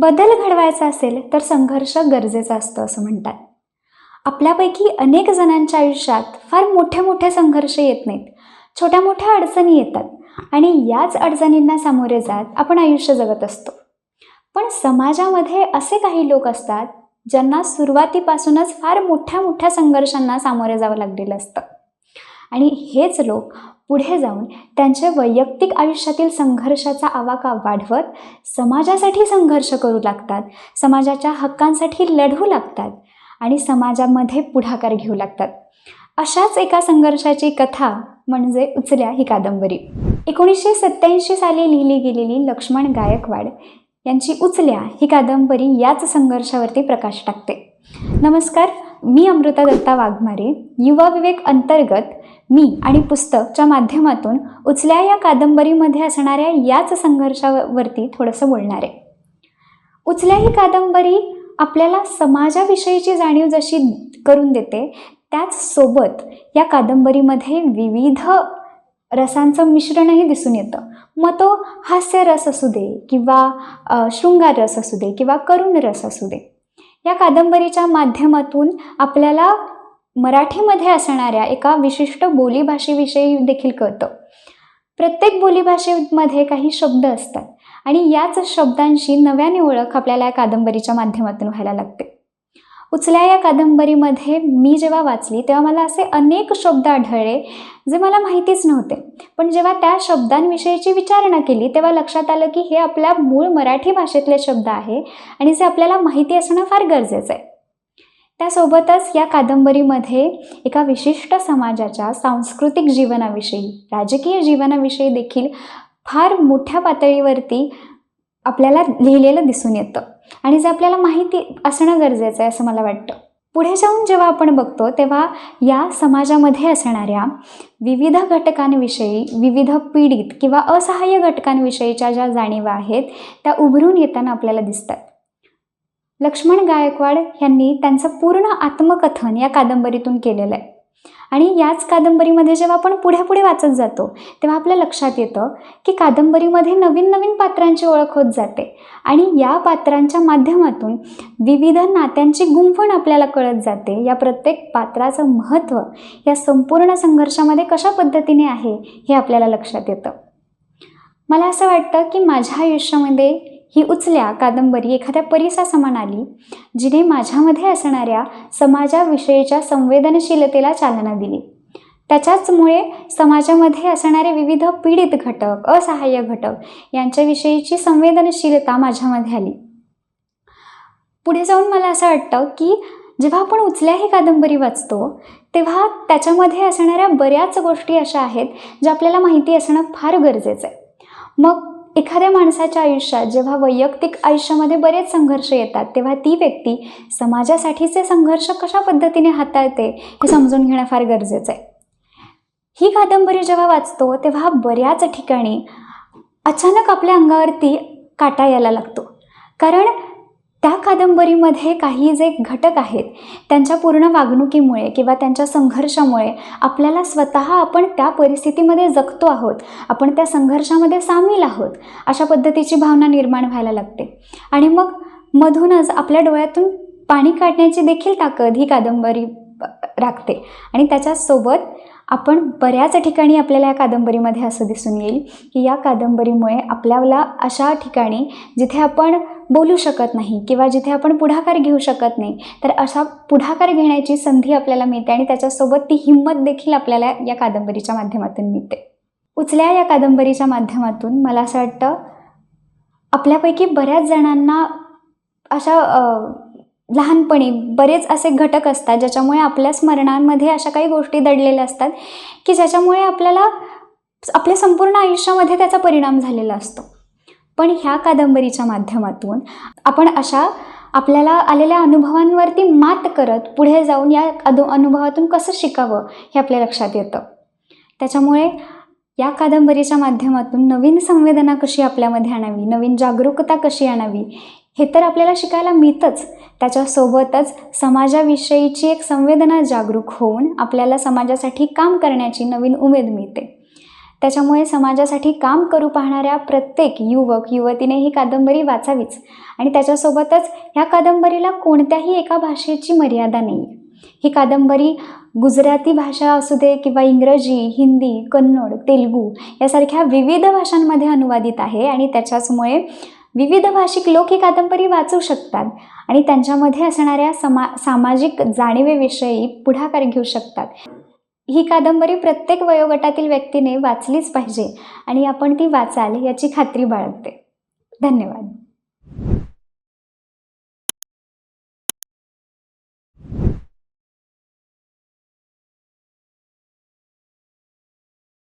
बदल घडवायचा असेल तर संघर्ष गरजेचा असतो असं म्हणतात. आपल्यापैकी अनेक जणांच्या आयुष्यात फार मोठे मोठे संघर्ष येत नाहीत. छोट्या मोठ्या अडचणी येतात आणि याच अडचणींना सामोरे जात आपण आयुष्य जगत असतो. पण समाजामध्ये असे काही लोक असतात ज्यांना सुरुवातीपासूनच फार मोठ्या मोठ्या संघर्षांना सामोरे जावं लागलेलं असतं. आणि हेच लोक पुढे जाऊन त्यांच्या वैयक्तिक आयुष्यातील संघर्षाचा आवाका वाढवत समाजासाठी संघर्ष करू लागतात. समाजाच्या हक्कांसाठी लढू लागतात आणि समाजामध्ये पुढाकार घेऊ लागतात. अशाच एका संघर्षाची कथा म्हणजे उचल्या ही कादंबरी. एकोणीसशे सत्याऐंशी साली लिहिली गेलेली लक्ष्मण गायकवाड यांची उचल्या ही कादंबरी याच संघर्षावरती प्रकाश टाकते. नमस्कार मी अमृता दत्ता वाघमारे युवा विवेक अंतर्गत मी आणि पुस्तकच्या माध्यमातून उचल्या या कादंबरीमध्ये असणाऱ्या याच संघर्षावरती थोडंसं बोलणार आहे. उचल्या ही कादंबरी आपल्याला समाजाविषयीची जाणीव जशी करून देते त्याच सोबत या कादंबरीमध्ये विविध रसांचं मिश्रणही दिसून येतं. मग तो हास्य रस असू दे किंवा शृंगार रस असू दे किंवा करुण रस असू दे. या कादंबरीच्या माध्यमातून आपल्याला मराठीमध्ये असणाऱ्या एका विशिष्ट बोलीभाषेविषयी देखील कळतं. प्रत्येक बोलीभाषेमध्ये काही शब्द असतात आणि याच शब्दांशी नव्याने ओळख आपल्याला या कादंबरीच्या माध्यमातून व्हायला लागते. उचल्या या कादंबरीमध्ये मी जेव्हा वाचली तेव्हा मला असे अनेक शब्द आढळले जे मला माहितीच नव्हते. पण जेव्हा त्या शब्दांविषयीची विचारणा केली तेव्हा लक्षात आलं की हे आपल्या मूळ मराठी भाषेतले शब्द आहे आणि जे आपल्याला माहिती असणं फार गरजेचं आहे. त्यासोबतच या कादंबरीमध्ये एका विशिष्ट समाजाच्या सांस्कृतिक जीवनाविषयी राजकीय जीवनाविषयी देखील फार मोठ्या पातळीवरती आपल्याला लिहिलेलं दिसून येतं. आणि जे आपल्याला माहिती असणं गरजेचं आहे असं मला वाटतं. पुढे जाऊन जेव्हा आपण बघतो तेव्हा या समाजामध्ये असणाऱ्या विविध घटकांविषयी विविध पीडित किंवा असहाय्य घटकांविषयीच्या ज्या जाणीवा आहेत त्या उभरून येताना आपल्याला दिसतात. लक्ष्मण गायकवाड यांनी त्यांचं पूर्ण आत्मकथन या कादंबरीतून केलेलं आहे. आणि याच कादंबरीमध्ये जेव्हा आपण पुढे पुढे वाचत जातो तेव्हा आपल्या लक्षात येतं की कादंबरीमध्ये नवीन नवीन पात्रांची ओळख होत जाते. आणि या पात्रांच्या माध्यमातून विविध नात्यांची गुंफण आपल्याला कळत जाते. या प्रत्येक पात्राचं महत्त्व या संपूर्ण संघर्षामध्ये कशा पद्धतीने आहे हे आपल्याला लक्षात येतं. मला असं वाटतं की माझ्या आयुष्यामध्ये ही उचल्या कादंबरी एखाद्या परिसासमान आली जिने माझ्यामध्ये असणाऱ्या समाजाविषयीच्या संवेदनशीलतेला चालना दिली. त्याच्याचमुळे समाजामध्ये असणारे विविध पीडित घटक असहाय्य घटक यांच्याविषयीची संवेदनशीलता माझ्यामध्ये आली. पुढे जाऊन मला असं वाटतं की जेव्हा आपण उचल्या ही कादंबरी वाचतो तेव्हा त्याच्यामध्ये असणाऱ्या बऱ्याच गोष्टी अशा आहेत ज्या आपल्याला माहिती असणं फार गरजेचं आहे. मग एखाद्या माणसाच्या आयुष्यात जेव्हा वैयक्तिक आयुष्यामध्ये बरेच संघर्ष येतात तेव्हा ती व्यक्ती समाजासाठीचे संघर्ष कशा पद्धतीने हाताळते हे समजून घेणं फार गरजेचं आहे. ही कादंबरी जेव्हा वाचतो तेव्हा बऱ्याच ठिकाणी अचानक आपल्या अंगावरती काटा यायला लागतो. कारण त्या कादंबरीमध्ये काही जे घटक आहेत त्यांच्या पूर्ण वागणुकीमुळे किंवा त्यांच्या संघर्षामुळे आपल्याला स्वतः आपण त्या परिस्थितीमध्ये जगतो आहोत. आपण त्या संघर्षामध्ये सामील आहोत अशा पद्धतीची भावना निर्माण व्हायला लागते. आणि मग मधूनच आपल्या डोळ्यातून पाणी काढण्याची देखील ताकद ही कादंबरी राखते. आणि त्याच्यासोबत आपण बऱ्याच ठिकाणी आपल्याला या कादंबरीमध्ये असं दिसून येईल की या कादंबरीमुळे आपल्याला अशा ठिकाणी जिथे आपण बोलू शकत नाही किंवा जिथे आपण पुढाकार घेऊ शकत नाही तर अशा पुढाकार घेण्याची संधी आपल्याला मिळते आणि त्याच्यासोबत ती हिंमत देखील आपल्याला या कादंबरीच्या माध्यमातून मिळते. उचल्या या कादंबरीच्या माध्यमातून मला असं वाटतं आपल्यापैकी बऱ्याच जणांना अशा लहानपणी बरेच असे घटक असतात ज्याच्यामुळे आपल्या स्मरणांमध्ये अशा काही गोष्टी दडलेल्या असतात की ज्याच्यामुळे आपल्याला आपल्या संपूर्ण आयुष्यामध्ये त्याचा परिणाम झालेला असतो. पण ह्या कादंबरीच्या माध्यमातून आपण अशा आपल्याला आलेल्या अनुभवांवरती मात करत पुढे जाऊन या अदु अनुभवातून कसं शिकावं हे आपल्या लक्षात येतं. त्याच्यामुळे या कादंबरीच्या माध्यमातून नवीन संवेदना कशी आपल्यामध्ये आणावी नवीन जागरूकता कशी आणावी हे तर आपल्याला शिकायला मिळतंच. त्याच्यासोबतच समाजाविषयीची एक संवेदना जागरूक होऊन आपल्याला समाजासाठी काम करण्याची नवीन उमेद मिळते. त्याच्यामुळे समाजासाठी काम करू पाहणाऱ्या प्रत्येक युवक युवतीने ही कादंबरी वाचावीच. आणि त्याच्यासोबतच ह्या कादंबरीला कोणत्याही एका भाषेची मर्यादा नाही आहे ही कादंबरी गुजराती भाषा असू दे किंवा इंग्रजी हिंदी कन्नड तेलगू यासारख्या विविध भाषांमध्ये अनुवादित आहे आणि त्याच्याचमुळे विविध भाषिक लोक ही कादंबरी वाचू शकतात आणि त्यांच्यामध्ये असणाऱ्या समा सामाजिक जाणीवेविषयी पुढाकार घेऊ शकतात. ही कादंबरी प्रत्येक वयोगटातील व्यक्तीने वाचलीच पाहिजे आणि आपण ती वाचाल याची खात्री बाळगते. धन्यवाद.